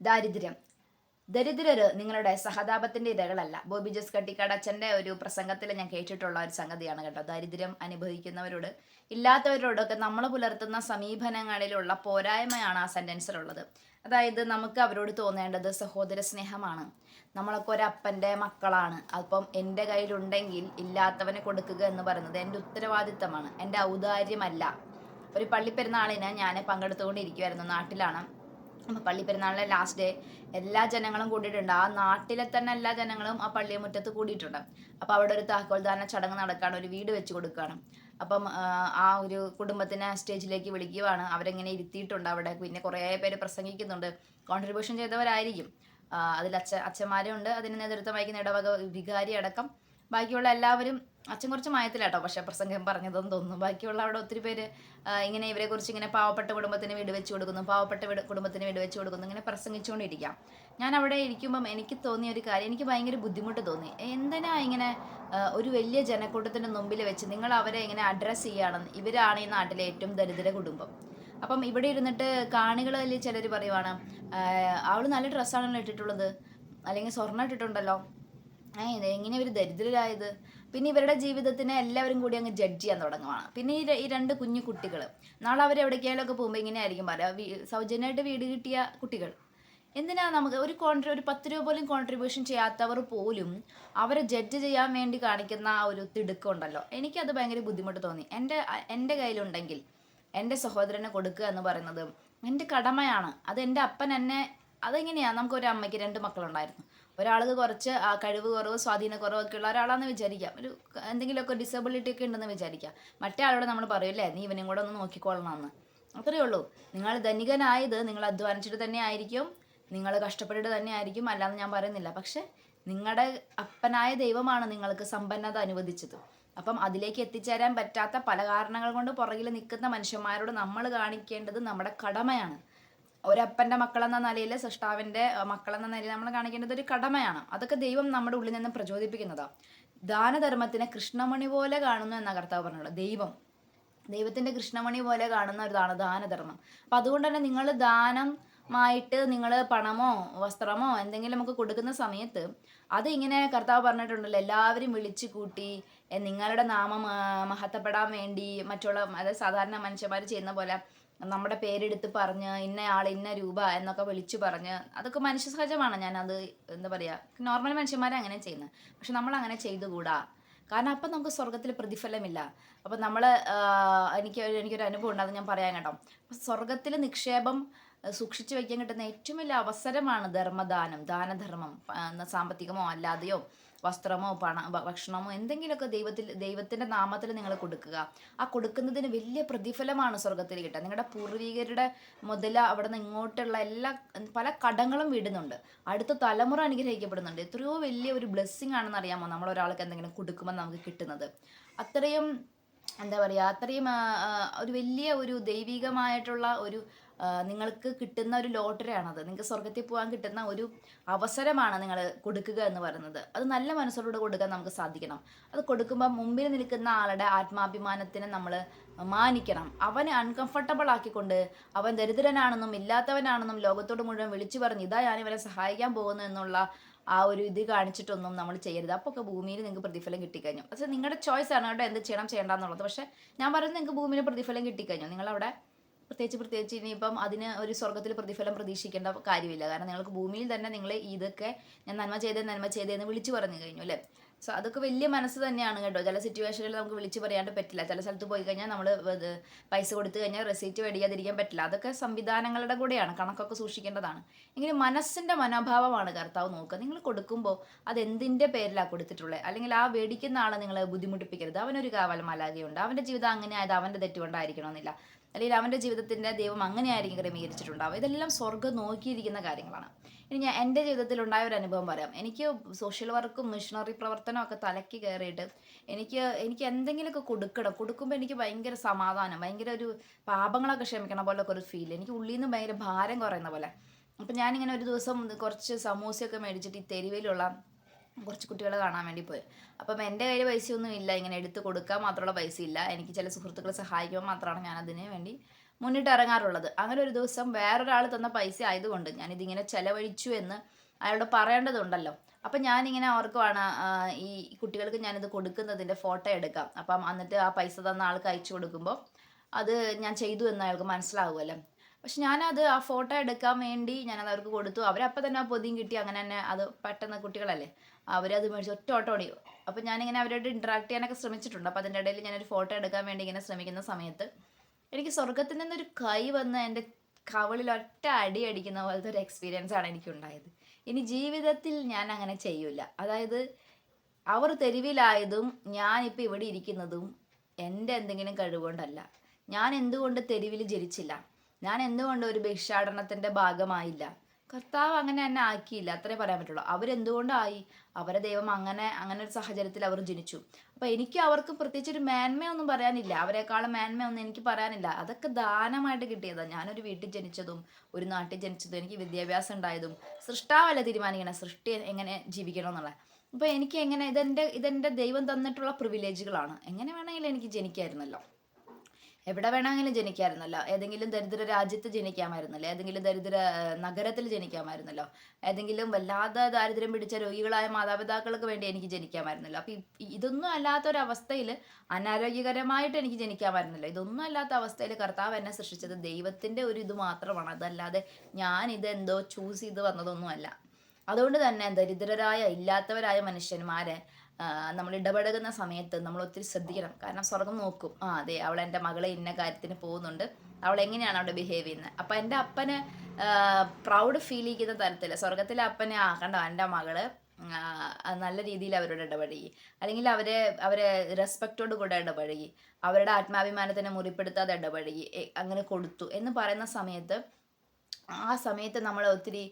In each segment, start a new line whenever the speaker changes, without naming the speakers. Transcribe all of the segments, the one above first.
ദാരിദ്ര്യം. ദരിദ്രര് നിങ്ങളുടെ സഹതാപത്തിന്റെ ഇരകളല്ല ബോബി ജോസ് കട്ടിക്കാട് ഒരു പ്രസംഗത്തിൽ ഞാൻ കേട്ടിട്ടുള്ള ഒരു സംഗതിയാണ് കേട്ടോ. ദാരിദ്ര്യം അനുഭവിക്കുന്നവരോട് ഇല്ലാത്തവരോടൊക്കെ നമ്മൾ പുലർത്തുന്ന സമീപനങ്ങളിലുള്ള പോരായ്മയാണ് ആ സെന്റൻസിലുള്ളത് അതായത് നമുക്ക് അവരോട് തോന്നേണ്ടത് സഹോദര സ്നേഹമാണ്. നമ്മളൊക്കെ ഒരപ്പന്റെ മക്കളാണ്. അപ്പം എന്റെ കയ്യിലുണ്ടെങ്കിൽ ഇല്ലാത്തവന് കൊടുക്കുക എന്ന് പറയുന്നത് എന്റെ ഉത്തരവാദിത്തമാണ്. എന്റെ ഔദാര്യമല്ല. ഒരു പള്ളിപ്പെരുന്നാളിന് ഞാൻ പങ്കെടുത്തുകൊണ്ടിരിക്കുമായിരുന്നു നാട്ടിലാണ്. പള്ളി പെരുന്നാളിലെ ലാസ്റ്റ് ഡേ എല്ലാ ജനങ്ങളും കൂടിയിട്ടുണ്ട്. ആ നാട്ടിലെ തന്നെ എല്ലാ ജനങ്ങളും ആ പള്ളിമുറ്റത്ത് കൂടിയിട്ടുണ്ട്. അപ്പോൾ അവിടെ ഒരു താക്കോൽദാന ചടങ്ങ് നടക്കുകയാണ് ഒരു വീട് വെച്ച് കൊടുക്കുകയാണ് അപ്പം ആ, ഒരു കുടുംബത്തിനെ സ്റ്റേജിലേക്ക് വിളിക്കുകയാണ് അവരെങ്ങനെ ഇരുത്തിയിട്ടുണ്ട് അവിടെ? പിന്നെ കുറേ പേര് പ്രസംഗിക്കുന്നുണ്ട്. കോൺട്രിബ്യൂഷൻ ചെയ്തവരായിരിക്കും. അതിൽ അച്ഛ അച്ഛന്മാരും ഉണ്ട് അതിന് നേതൃത്വം വഹിക്കുന്ന ഇടവക വികാരി അടക്കം. ബാക്കിയുള്ള എല്ലാവരും അച്ഛൻ കുറച്ച് മയത്തിലാട്ടോ പക്ഷെ പ്രസംഗം പറഞ്ഞതെന്ന് തോന്നുന്നു. ബാക്കിയുള്ള അവിടെ ഒത്തിരി പേര് ഇങ്ങനെ ഇവരെ കുറിച്ച് ഇങ്ങനെ പാവപ്പെട്ട കുടുംബത്തിന് വീട് വെച്ച് കൊടുക്കുന്നു പാവപ്പെട്ട വീട് കുടുംബത്തിന് വീട് വെച്ച് കൊടുക്കുന്നു ഇങ്ങനെ പ്രസംഗിച്ചുകൊണ്ടിരിക്കാം. ഞാൻ അവിടെ ഇരിക്കുമ്പം എനിക്ക് തോന്നിയ ഒരു കാര്യം എനിക്ക് ഭയങ്കര ബുദ്ധിമുട്ട് തോന്നി. എന്തിനാ ഇങ്ങനെ ഒരു വലിയ ജനക്കൂട്ടത്തിന്റെ മുമ്പിൽ വെച്ച് നിങ്ങൾ അവരെ ഇങ്ങനെ അഡ്രസ്സ് ചെയ്യുകയാണെന്ന് ഇവരാണ് ഈ നാട്ടിലെ ഏറ്റവും ദരിദ്ര കുടുംബം. അപ്പം ഇവിടെ ഇരുന്നിട്ട് കാണികളിൽ ചിലർ പറയുവാണ് അവൾ നല്ല ഡ്രസ്സാണല്ലോ ഇട്ടിട്ടുള്ളത് അല്ലെങ്കിൽ സ്വർണം ഇട്ടിട്ടുണ്ടല്ലോ. എങ്ങനെ ഇവർ ദരിദ്രരായത്? പിന്നെ ഇവരുടെ ജീവിതത്തിനെ എല്ലാവരും കൂടി അങ്ങ് ജഡ്ജ് ചെയ്യാൻ തുടങ്ങുവാണ്. പിന്നെ ഈ ഈ രണ്ട് കുഞ്ഞു കുട്ടികൾ നാളെ അവർ എവിടേക്കെങ്കിലുമൊക്കെ പോകുമ്പോൾ ഇങ്ങനെ ആയിരിക്കും പറയാം സൗജന്യമായിട്ട് വീട് കിട്ടിയ കുട്ടികൾ. എന്തിനാ നമുക്ക് ഒരു കോൺട്രി ഒരു പത്ത് രൂപ പോലും കോൺട്രിബ്യൂഷൻ ചെയ്യാത്തവർ പോലും അവരെ ജഡ്ജ് ചെയ്യാൻ വേണ്ടി കാണിക്കുന്ന ആ ഒരു തിടുക്കമുണ്ടല്ലോ എനിക്കത് ഭയങ്കര ബുദ്ധിമുട്ട് തോന്നി. എന്റെ എന്റെ കയ്യിലുണ്ടെങ്കിൽ എന്റെ സഹോദരനെ കൊടുക്കുക എന്ന് പറയുന്നത് എന്റെ കടമയാണ്. അത് എന്റെ അപ്പൻ എന്നെ അതെങ്ങനെയാണ് നമുക്ക് ഒരു അമ്മയ്ക്ക് രണ്ട് മക്കളുണ്ടായിരുന്നു. ഒരാൾക്ക് കുറച്ച് ആ കഴിവ് കുറവ് സ്വാധീന കുറവൊക്കെ ഉള്ള ഒരാളാണെന്ന് വിചാരിക്കാം. ഒരു എന്തെങ്കിലുമൊക്കെ ഡിസബിലിറ്റി ഒക്കെ ഉണ്ടെന്ന് വിചാരിക്കാം. മറ്റേ ആളോട് നമ്മൾ പറയൂലേ നീ ഇവനും കൂടെ ഒന്ന് നോക്കിക്കൊള്ളണമെന്ന് അത്രയേ ഉള്ളൂ. നിങ്ങൾ ധനികനായത് നിങ്ങൾ അധ്വാനിച്ചിട്ട് തന്നെ ആയിരിക്കും. നിങ്ങൾ കഷ്ടപ്പെട്ടിട്ട് തന്നെ ആയിരിക്കും. അല്ലാന്ന് ഞാൻ പറയുന്നില്ല. പക്ഷെ നിങ്ങളുടെ അപ്പനായ ദൈവമാണ് നിങ്ങൾക്ക് സമ്പന്നത അനുവദിച്ചത്. അപ്പം അതിലേക്ക് എത്തിച്ചേരാൻ പറ്റാത്ത പല കാരണങ്ങൾ കൊണ്ട് പുറകിൽ നിൽക്കുന്ന മനുഷ്യന്മാരോട് നമ്മൾ കാണിക്കേണ്ടത് നമ്മുടെ കടമയാണ്. ഒരപ്പന്റെ മക്കളെന്ന നിലയിൽ സൃഷ്ടാവിന്റെ മക്കളെന്ന നിലയിൽ നമ്മൾ കാണിക്കേണ്ടത് ഒരു കടമയാണ്. അതൊക്കെ ദൈവം നമ്മുടെ ഉള്ളിൽ നിന്ന് പ്രചോദിപ്പിക്കുന്നതാണ് ദാനധർമ്മത്തിനെ കൃഷ്ണമണി പോലെ കാണുന്നു എന്ന കർത്താവ് പറഞ്ഞുള്ളത് ദൈവം. ദൈവത്തിന്റെ കൃഷ്ണമണി പോലെ കാണുന്ന ഒരിതാണ് ദാനധർമ്മം. അപ്പം അതുകൊണ്ട് തന്നെ നിങ്ങൾ ദാനം ദാനമായിട്ട് നിങ്ങൾ പണമോ വസ്ത്രമോ എന്തെങ്കിലും നമുക്ക് കൊടുക്കുന്ന സമയത്ത് അത് ഇങ്ങനെ കർത്താവ് പറഞ്ഞിട്ടുണ്ടല്ലോ എല്ലാവരും വിളിച്ചു കൂട്ടി നിങ്ങളുടെ നാമം മഹത്തപ്പെടാൻ വേണ്ടി മറ്റുള്ള അതായത് സാധാരണ മനുഷ്യന്മാർ ചെയ്യുന്ന പോലെ നമ്മുടെ പേരെടുത്ത് പറഞ്ഞ് ഇന്ന ആൾ ഇന്ന രൂപ എന്നൊക്കെ വിളിച്ചു പറഞ്ഞ് അതൊക്കെ മനുഷ്യ സഹജമാണ്. ഞാനത് എന്താ പറയുക നോർമൽ മനുഷ്യന്മാരെ അങ്ങനെ ചെയ്യുന്നത് പക്ഷെ നമ്മൾ അങ്ങനെ ചെയ്തുകൂടാ? കാരണം അപ്പം നമുക്ക് സ്വർഗത്തിൽ പ്രതിഫലമില്ല. അപ്പം നമ്മൾ എനിക്ക് എനിക്കൊരു അനുഭവം ഉണ്ട് അത് ഞാൻ പറയാൻ കേട്ടോ. അപ്പം സ്വർഗത്തിൽ നിക്ഷേപം സൂക്ഷിച്ചു വയ്ക്കാൻ കിട്ടുന്ന ഏറ്റവും വലിയ അവസരമാണ് ധർമ്മദാനം ദാനധർമ്മം സാമ്പത്തികമോ അല്ലാതെയോ. വസ്ത്രമോ പണ ഭക്ഷണമോ എന്തെങ്കിലുമൊക്കെ ദൈവത്തിൽ ദൈവത്തിന്റെ നാമത്തിൽ നിങ്ങൾ കൊടുക്കുക. ആ കൊടുക്കുന്നതിന് വലിയ പ്രതിഫലമാണ് സ്വർഗത്തിൽ കിട്ടുക. നിങ്ങളുടെ പൂർവികരുടെ മുതല അവിടെ നിന്ന് ഇങ്ങോട്ടുള്ള എല്ലാ പല കടങ്ങളും വിടുന്നുണ്ട്. അടുത്ത തലമുറ അനുഗ്രഹിക്കപ്പെടുന്നുണ്ട്. എത്രയോ വലിയ ഒരു ബ്ലെസ്സിങ് ആണെന്ന് അറിയാമോ? നമ്മൾ ഒരാൾക്ക് എന്തെങ്കിലും കൊടുക്കുമ്പോൾ നമുക്ക് കിട്ടുന്നത്. അത്രയും എന്താ പറയുക അത്രയും ഒരു വലിയ ഒരു ദൈവികമായിട്ടുള്ള ഒരു നിങ്ങൾക്ക് കിട്ടുന്ന ഒരു ലോട്ടറിയാണത്. നിങ്ങൾക്ക് സ്വർഗത്തിൽ പോകാൻ കിട്ടുന്ന ഒരു അവസരമാണ് നിങ്ങൾ കൊടുക്കുക എന്ന് പറയുന്നത്. അത് നല്ല മനസ്സോടുകൂടെ കൊടുക്കാൻ നമുക്ക് സാധിക്കണം. അത് കൊടുക്കുമ്പോൾ മുമ്പിൽ നിൽക്കുന്ന ആളുടെ ആത്മാഭിമാനത്തിനെ നമ്മൾ മാനിക്കണം. അവനെ അൺകംഫർട്ടബിൾ ആക്കിക്കൊണ്ട് അവൻ ദരിദ്രനാണെന്നും ഇല്ലാത്തവനാണെന്നും ലോകത്തോട് മുഴുവൻ വിളിച്ചു പറഞ്ഞ് ഇതാ ഞാൻ ഇവരെ സഹായിക്കാൻ പോകുന്നു എന്നുള്ള ആ ഒരു ഇത് കാണിച്ചിട്ടൊന്നും നമ്മൾ ചെയ്യരുത്. അപ്പോൾ ഒക്കെ ഭൂമിയിൽ നിങ്ങൾക്ക് പ്രതിഫലം കിട്ടിക്കഴിഞ്ഞു. പക്ഷേ നിങ്ങളുടെ ചോയ്സ് ആണ് കേട്ടോ എന്ത് ചെയ്യണം ചെയ്യേണ്ടെന്നുള്ളത് പക്ഷേ ഞാൻ പറയുന്നത് നിങ്ങൾക്ക് ഭൂമിയിൽ പ്രതിഫലം കിട്ടിക്കഴിഞ്ഞു. നിങ്ങളവിടെ പ്രത്യേകിച്ച് പ്രത്യേകിച്ച് ഇനിയിപ്പം അതിന് ഒരു സ്വർഗത്തിൽ പ്രതിഫലം പ്രതീക്ഷിക്കേണ്ട കാര്യമില്ല. കാരണം നിങ്ങൾക്ക് ഭൂമിയിൽ തന്നെ നിങ്ങൾ ഇതൊക്കെ ഞാൻ നന്മ ചെയ്തേ നന്മ ചെയ്തേന്ന് വിളിച്ചു പറഞ്ഞു കഴിഞ്ഞു അല്ലേ? സോ അതൊക്കെ വലിയ മനസ്സ് തന്നെയാണ് കേട്ടോ. ചില സിറ്റുവേഷനിൽ നമുക്ക് വിളിച്ചു പറയാണ്ട് പറ്റില്ല. ചില സ്ഥലത്ത് പോയി കഴിഞ്ഞാൽ നമ്മൾ പൈസ കൊടുത്തു കഴിഞ്ഞാൽ റെസീറ്റ് മേടിക്കാതിരിക്കാൻ പറ്റില്ല. അതൊക്കെ സംവിധാനങ്ങളുടെ കൂടെയാണ്. കണക്കൊക്കെ സൂക്ഷിക്കേണ്ടതാണ്. എങ്കിലും മനസ്സിന്റെ മനോഭാവമാണ് കർത്താവ് നോക്കുക. നിങ്ങൾ കൊടുക്കുമ്പോൾ അത് എന്തിന്റെ പേരിലാണ് കൊടുത്തിട്ടുള്ളത് അല്ലെങ്കിൽ ആ മേടിക്കുന്ന ആളെ നിങ്ങൾ ബുദ്ധിമുട്ടിപ്പിക്കരുത്. അവനൊരു കാവൽ മലാകയുണ്ട് അവന്റെ ജീവിതം അങ്ങനെ ആയത് അവന്റെ തെറ്റുകൊണ്ടായിരിക്കണമെന്നില്ല. അല്ലെങ്കിൽ അവന്റെ ജീവിതത്തിന്റെ ദൈവം അങ്ങനെയായിരിക്കും ക്രമീകരിച്ചിട്ടുണ്ടാവുക. ഇതെല്ലാം സ്വർഗം നോക്കിയിരിക്കുന്ന കാര്യങ്ങളാണ്. ഇനി ഞാൻ എന്റെ ജീവിതത്തിൽ ഉണ്ടായ ഒരു അനുഭവം പറയാം. എനിക്ക് സോഷ്യൽ വർക്കും മിഷണറി പ്രവർത്തനവും ഒക്കെ തലയ്ക്ക് കയറിയിട്ട് എനിക്ക് എനിക്ക് എന്തെങ്കിലുമൊക്കെ കൊടുക്കണം. കൊടുക്കുമ്പോൾ എനിക്ക് ഭയങ്കര സമാധാനം ഭയങ്കര ഒരു പാപങ്ങളൊക്കെ ക്ഷമിക്കണ പോലൊക്കെ ഒരു ഫീൽ എനിക്ക് ഉള്ളിൽ നിന്ന് ഭയങ്കര ഭാരം കുറയുന്ന പോലെ. അപ്പം ഞാനിങ്ങനെ ഒരു ദിവസം കുറച്ച് സമൂസയൊക്കെ മേടിച്ചിട്ട് ഈ തെരുവിലുള്ള കുറച്ച് കുട്ടികളെ കാണാൻ വേണ്ടി പോയി. അപ്പം എന്റെ കയ്യിൽ പൈസയൊന്നും ഇല്ല. ഇങ്ങനെ എടുത്ത് കൊടുക്കാൻ മാത്രമുള്ള പൈസ ഇല്ല. എനിക്ക് ചില സുഹൃത്തുക്കളെ സഹായിക്കുമ്പോൾ മാത്രമാണ് ഞാൻ അതിന് വേണ്ടി മുന്നിട്ട് ഇറങ്ങാറുള്ളത് അങ്ങനെ ഒരു ദിവസം വേറൊരാൾ തന്ന പൈസ ആയതുകൊണ്ട് ഞാനിതിങ്ങനെ ചെലവഴിച്ചു എന്ന് അയാളോട് പറയേണ്ടതുണ്ടല്ലോ. അപ്പം ഞാനിങ്ങനെ ഓർക്കുവാണ് ഈ കുട്ടികൾക്ക് ഞാനിത് കൊടുക്കുന്നതിന്റെ ഫോട്ടോ എടുക്കാം. അപ്പം എന്നിട്ട് ആ പൈസ തന്ന ആൾക്ക് അയച്ചു കൊടുക്കുമ്പോൾ അത് ഞാൻ ചെയ്തു എന്ന് അയാൾക്ക് മനസ്സിലാവുമല്ലോ. പക്ഷെ ഞാനത് ആ ഫോട്ടോ എടുക്കാൻ വേണ്ടി ഞാനത് അവർക്ക് കൊടുത്തു. അവരപ്പം തന്നെ ആ പൊതിയും കിട്ടി. അങ്ങനെ തന്നെ അത് പെട്ടെന്ന് കുട്ടികളല്ലേ അവരത് മേടിച്ച് ഒറ്റ ഓട്ടം ഓടി. അപ്പം ഞാനിങ്ങനെ അവരോട് ഇൻട്രാക്ട് ചെയ്യാനൊക്കെ ശ്രമിച്ചിട്ടുണ്ട്. അപ്പം അതിന്റെ ഇടയിൽ ഞാനൊരു ഫോട്ടോ എടുക്കാൻ വേണ്ടി ഇങ്ങനെ ശ്രമിക്കുന്ന സമയത്ത് എനിക്ക് സ്വർഗത്തിൽ നിന്നൊരു കൈ വന്ന് എന്റെ കവളിൽ ഒറ്റ അടി അടിക്കുന്ന പോലത്തെ ഒരു എക്സ്പീരിയൻസ് ആണ് എനിക്കുണ്ടായത്. ഇനി ജീവിതത്തിൽ ഞാൻ അങ്ങനെ ചെയ്യൂല. അതായത് അവർ തെരുവിലായതും ഞാനിപ്പോൾ ഇവിടെ ഇരിക്കുന്നതും എന്റെ എന്തെങ്കിലും കഴിവുകൊണ്ടല്ല. ഞാൻ എന്തുകൊണ്ട് തെരുവിൽ ജനിച്ചില്ല? ഞാൻ എന്തുകൊണ്ട് ഒരു ഭിക്ഷാടനത്തിന്റെ ഭാഗമായില്ല? കർത്താവ് അങ്ങനെ എന്നെ ആക്കിയില്ല. അത്രേ പറയാൻ പറ്റുള്ളൂ. അവരെന്തുകൊണ്ടായി? അവരെ ദൈവം അങ്ങനെ അങ്ങനെ ഒരു സാഹചര്യത്തിൽ അവർ ജനിച്ചു. അപ്പോൾ എനിക്ക് അവർക്ക് പ്രത്യേകിച്ച് ഒരു മേന്മയൊന്നും പറയാനില്ല. അവരെക്കാളും മേന്മയൊന്നും എനിക്ക് പറയാനില്ല. അതൊക്കെ ദാനമായിട്ട് കിട്ടിയതാണ് ഞാനൊരു വീട്ടിൽ ജനിച്ചതും ഒരു നാട്ടിൽ ജനിച്ചതും എനിക്ക് വിദ്യാഭ്യാസം ഉണ്ടായതും സൃഷ്ടാവല്ല തീരുമാനിക്കണം. സൃഷ്ടി എങ്ങനെ ജീവിക്കണം എന്നുള്ള. അപ്പോൾ എനിക്ക് എങ്ങനെ ഇതെന്റെ ഇതെന്റെ ദൈവം തന്നിട്ടുള്ള പ്രിവിലേജുകളാണ് എങ്ങനെ വേണമെങ്കിലും എനിക്ക് ജനിക്കായിരുന്നല്ലോ. എവിടെ വേണമെങ്കിലും ജനിക്കാമായിരുന്നല്ലോ. ഏതെങ്കിലും ദരിദ്ര രാജ്യത്ത് ജനിക്കാമായിരുന്നല്ലോ. ഏതെങ്കിലും ദരിദ്ര നഗരത്തിൽ ജനിക്കാമായിരുന്നല്ലോ. ഏതെങ്കിലും വല്ലാതെ ദാരിദ്ര്യം പിടിച്ച രോഗികളായ മാതാപിതാക്കൾക്ക് വേണ്ടി എനിക്ക് ജനിക്കാമായിരുന്നല്ലോ. അപ്പം ഇതൊന്നും അല്ലാത്ത ഒരു അവസ്ഥയിൽ അനാരോഗ്യകരമായിട്ട് എനിക്ക് ജനിക്കാമായിരുന്നല്ലോ. ഇതൊന്നും അല്ലാത്ത അവസ്ഥയിൽ കർത്താവ് എന്നെ സൃഷ്ടിച്ചത് ദൈവത്തിന്റെ ഒരു ഇത് മാത്രമാണ്. അതല്ലാതെ ഞാൻ ഇതെന്തോ ചൂസ് ചെയ്ത് വന്നതൊന്നുമല്ല. അതുകൊണ്ട് തന്നെ ദരിദ്രരായ ഇല്ലാത്തവരായ മനുഷ്യന്മാരെ നമ്മൾ ഇടപഴകുന്ന സമയത്ത് നമ്മൾ ഒത്തിരി ശ്രദ്ധിക്കണം. കാരണം സ്വർഗം നോക്കും. ആ അതെ അവൾ എന്റെ മകളെ ഇന്ന കാര്യത്തിന് പോകുന്നുണ്ട്. അവൾ എങ്ങനെയാണ് അവിടെ ബിഹേവ് ചെയ്യുന്നത്? അപ്പം എന്റെ അപ്പന് പ്രൗഡ് ഫീൽ ചെയ്യുന്ന തരത്തിൽ സ്വർഗത്തിലെ അപ്പനെ ആ കണ്ടോ എന്റെ മകൾ നല്ല രീതിയിൽ അവരോട് ഇടപഴകി. അല്ലെങ്കിൽ അവരെ അവരെ റെസ്പെക്റ്റോട് കൂടെ ഇടപഴകി. അവരുടെ ആത്മാഭിമാനത്തിനെ മുറിപ്പെടുത്താതെ ഇടപഴകി. അങ്ങനെ കൊടുത്തു. എന്ന് പറയുന്ന സമയത്ത് ആ സമയത്ത് നമ്മൾ ഒത്തിരി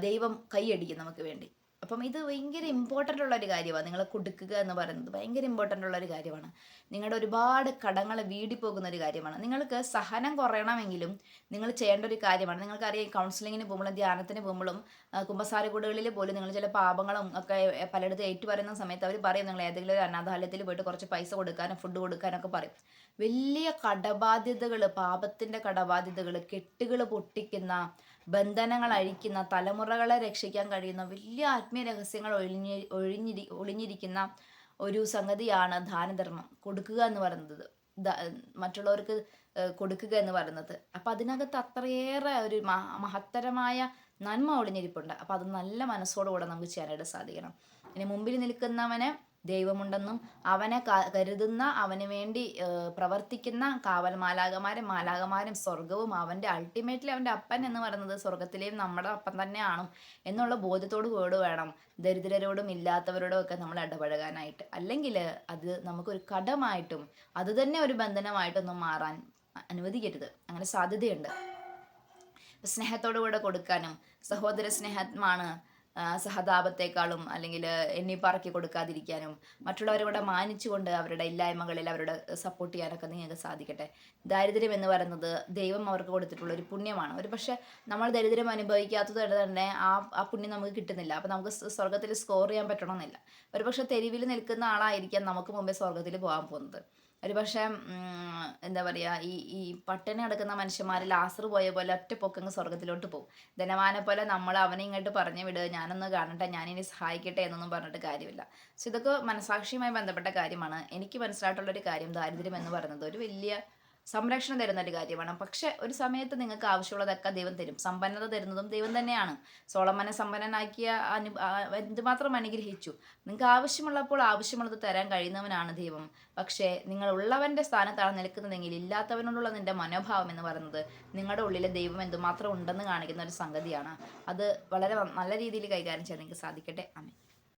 ദൈവം കൈയടിക്കും നമുക്ക് വേണ്ടി. അപ്പം ഇത് ഭയങ്കര ഇമ്പോർട്ടന്റ് ഉള്ള ഒരു കാര്യമാണ് നിങ്ങളെ കൊടുക്കുക എന്ന് പറയുന്നത് ഭയങ്കര ഇമ്പോർട്ടന്റ് ഉള്ള ഒരു കാര്യമാണ് നിങ്ങളുടെ ഒരുപാട് കടങ്ങൾ വീടി പോകുന്ന ഒരു കാര്യമാണ്. നിങ്ങൾക്ക് സഹനം കുറയണമെങ്കിലും നിങ്ങൾ ചെയ്യേണ്ട ഒരു കാര്യമാണ്. നിങ്ങൾക്കറിയാം കൗൺസിലിങ്ങിന് പോകുമ്പോഴും ധ്യാനത്തിന് പോകുമ്പോഴും കുമ്പസാരക്കൂടുകളിൽ പോലും നിങ്ങൾ ചില പാപങ്ങളും ഒക്കെ പലയിടത്തും ഏറ്റുപറയുന്ന സമയത്ത് അവർ പറയും നിങ്ങൾ ഏതെങ്കിലും ഒരു അനാഥാലയത്തിൽ പോയിട്ട് കുറച്ച് പൈസ കൊടുക്കാനും ഫുഡ് കൊടുക്കാനൊക്കെ പറയും. വലിയ കടബാധ്യതകൾ പാപത്തിന്റെ കടബാധ്യതകൾ കെട്ടുകൾ പൊട്ടിക്കുന്ന ബന്ധനങ്ങൾ അഴിക്കുന്ന തലമുറകളെ രക്ഷിക്കാൻ കഴിയുന്ന വലിയ ആത്മീയ രഹസ്യങ്ങൾ ഒഴിഞ്ഞി ഒഴിഞ്ഞിരി ഒളിഞ്ഞിരിക്കുന്ന ഒരു സംഗതിയാണ് ദാനധർമ്മം. കൊടുക്കുക എന്ന് പറയുന്നത്. മറ്റുള്ളവർക്ക് കൊടുക്കുക എന്ന് പറയുന്നത്. അപ്പം അതിനകത്ത് അത്രയേറെ ഒരു മഹ- മഹത്തരമായ നന്മ ഒളിഞ്ഞിരിപ്പുണ്ട്. അപ്പം അത് നല്ല മനസ്സോടുകൂടെ നമുക്ക് ചെയ്യാനായിട്ട് സാധിക്കണം. ഇനി മുമ്പിൽ നിൽക്കുന്നവന് ദൈവമുണ്ടെന്നും അവനെ കരുതുന്ന അവന് വേണ്ടി പ്രവർത്തിക്കുന്ന കാവൽ മാലാകമാരും മാലാകമാരും സ്വർഗവും അവന്റെ അൾട്ടിമേറ്റ്ലി അവന്റെ അപ്പൻ എന്ന് പറയുന്നത് സ്വർഗത്തിലെയും നമ്മുടെ അപ്പൻ തന്നെയാണ് എന്നുള്ള ബോധ്യത്തോടു കൂടി വേണം ദരിദ്രരോടും ഇല്ലാത്തവരോടും ഒക്കെ നമ്മൾ ഇടപഴകാനായിട്ട്. അല്ലെങ്കിൽ അത് നമുക്കൊരു കടമായിട്ടും അത് തന്നെ ഒരു ബന്ധനമായിട്ടൊന്നും മാറാൻ അനുവദിക്കരുത്. അങ്ങനെ സാധ്യതയുണ്ട്. സ്നേഹത്തോടു കൂടെ കൊടുക്കാനും സഹോദര സ്നേഹമാണ് സഹതാപത്തെക്കാളും അല്ലെങ്കിൽ എന്നെ പറക്കി കൊടുക്കാതിരിക്കാനും മറ്റുള്ളവരെ കൂടെ മാനിച്ചുകൊണ്ട് അവരുടെ ഇല്ലായ്മകളിൽ അവരുടെ സപ്പോർട്ട് ചെയ്യാനൊക്കെ നിങ്ങൾക്ക് സാധിക്കട്ടെ. ദാരിദ്ര്യം എന്ന് പറയുന്നത് ദൈവം അവർക്ക് കൊടുത്തിട്ടുള്ള ഒരു പുണ്യമാണ്. ഒരു പക്ഷേ നമ്മൾ ദരിദ്രം അനുഭവിക്കാത്തത് തന്നെ ആ ആ പുണ്യം നമുക്ക് കിട്ടുന്നില്ല. അപ്പം നമുക്ക് സ്വർഗത്തിൽ സ്കോർ ചെയ്യാൻ പറ്റണമെന്നില്ല. ഒരു പക്ഷേ തെരുവിൽ നിൽക്കുന്ന ആളായിരിക്കാം നമുക്ക് മുമ്പേ സ്വർഗത്തിൽ പോകാൻ പോകുന്നത്. ഒരു പക്ഷേ എന്താ പറയുക ഈ ഈ പട്ടിണി കിടക്കുന്ന മനുഷ്യന്മാർ ലാസർ പോയ പോലെ ഒറ്റ പൊക്കങ്ങ് സ്വർഗത്തിലോട്ട് പോകും ധനവാനെ പോലെ നമ്മൾ അവനെ ഇങ്ങോട്ട് പറഞ്ഞു വിടുക ഞാനൊന്ന് കാണട്ടെ ഞാനിനി സഹായിക്കട്ടെ എന്നൊന്നും പറഞ്ഞിട്ട് കാര്യമില്ല. സോ ഇതൊക്കെ മനസാക്ഷിയുമായി ബന്ധപ്പെട്ട കാര്യമാണ്. എനിക്ക് മനസ്സിലായിട്ടുള്ളൊരു കാര്യം ദാരിദ്ര്യം എന്ന് പറയുന്നത് ഒരു വലിയ സംരക്ഷണം തരുന്ന ഒരു കാര്യമാണ്. പക്ഷെ ഒരു സമയത്ത് നിങ്ങൾക്ക് ആവശ്യമുള്ളതൊക്കെ ദൈവം തരും. സമ്പന്നത തരുന്നതും ദൈവം തന്നെയാണ്. സോളമനെ സമ്പന്നനാക്കിയ അനു എന്തുമാത്രം അനുഗ്രഹിച്ചു. നിങ്ങൾക്ക് ആവശ്യമുള്ളപ്പോൾ ആവശ്യമുള്ളത് തരാൻ കഴിയുന്നവനാണ് ദൈവം. പക്ഷേ നിങ്ങൾ ഉള്ളവന്റെ സ്ഥാനത്താണ് നിൽക്കുന്നതെങ്കിൽ ഇല്ലാത്തവനോടുള്ള നിന്റെ മനോഭാവം എന്ന് പറയുന്നത് നിങ്ങളുടെ ഉള്ളിലെ ദൈവം എന്തുമാത്രം ഉണ്ടെന്ന് കാണിക്കുന്ന ഒരു സംഗതിയാണ്. അത് വളരെ നല്ല രീതിയിൽ കൈകാര്യം ചെയ്യാൻ നിങ്ങൾക്ക് സാധിക്കട്ടെ. അമേ